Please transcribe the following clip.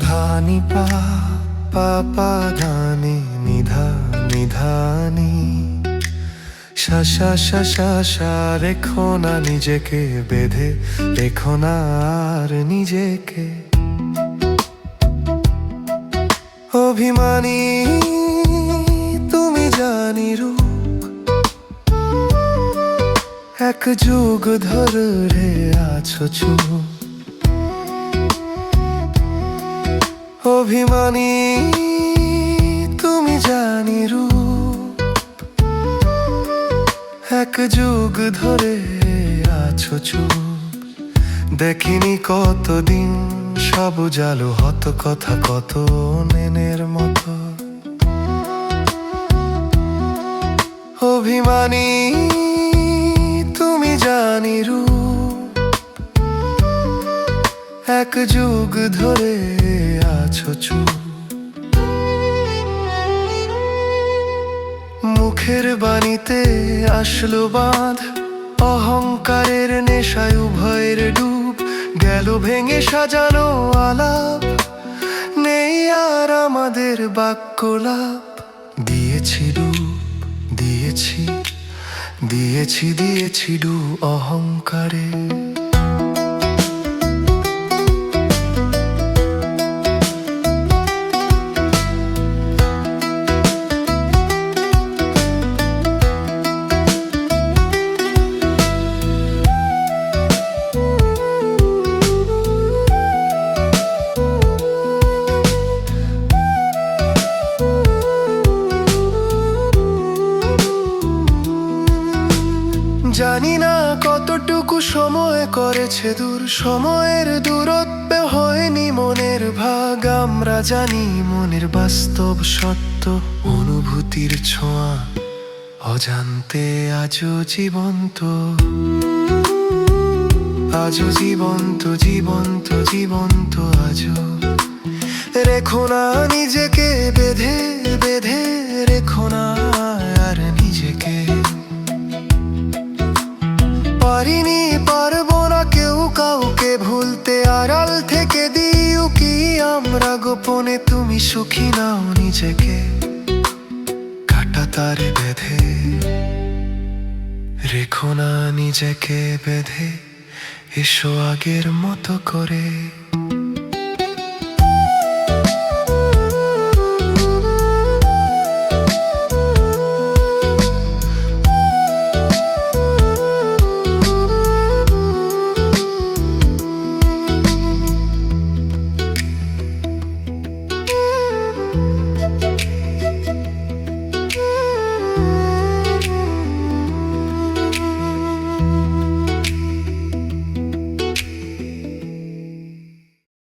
ধানি পা পা পা ধানে নিধা নিধানী। সা সা সা সা সা, রেখো না নিজেকে, বেঁধে রেখো না আর নিজেকে। অভিমানী, তুমি জানি রূপ। এক যুগ ধরে আছো চুপ। অভিমানী, তুমি জানি রূপ। এক যুগ ধরে আছো চুপ। দেখিনি কতদিন, সব জালো হত কথা কত নেনের মতো। অভিমানী, তুমি জানি এক যুগ ধরে আছো চুপ। মুখের বাণীতে আসলো বাঁধ। অহংকারের নেশায় উভয়ের ডুব। গেল ভেঙে সাজানো আলাপ। নেই আর আমাদের বাক্যলাপ। দিয়েছি ডুব, দিয়েছি দিয়েছি দিয়েছি ডু অহংকারে। জানি না কতটুকু সময় করেছে দূর। সময়ের দূরত্বে হয়নি মনের ভাগ। আমরা জানি মনের বাস্তব সত্য অনুভূতির ছোঁয়া। অজান্তে আজও জীবন্ত। আজও জীবন্ত জীবন্ত জীবন্ত আজও। রেখো না নিজেকে বেঁধে বেঁধে সুখী নাও নিজেকে। কাটা তারে বেঁধে। রেখো না নিজেকে বেঁধে। এসো আগের মতো করে।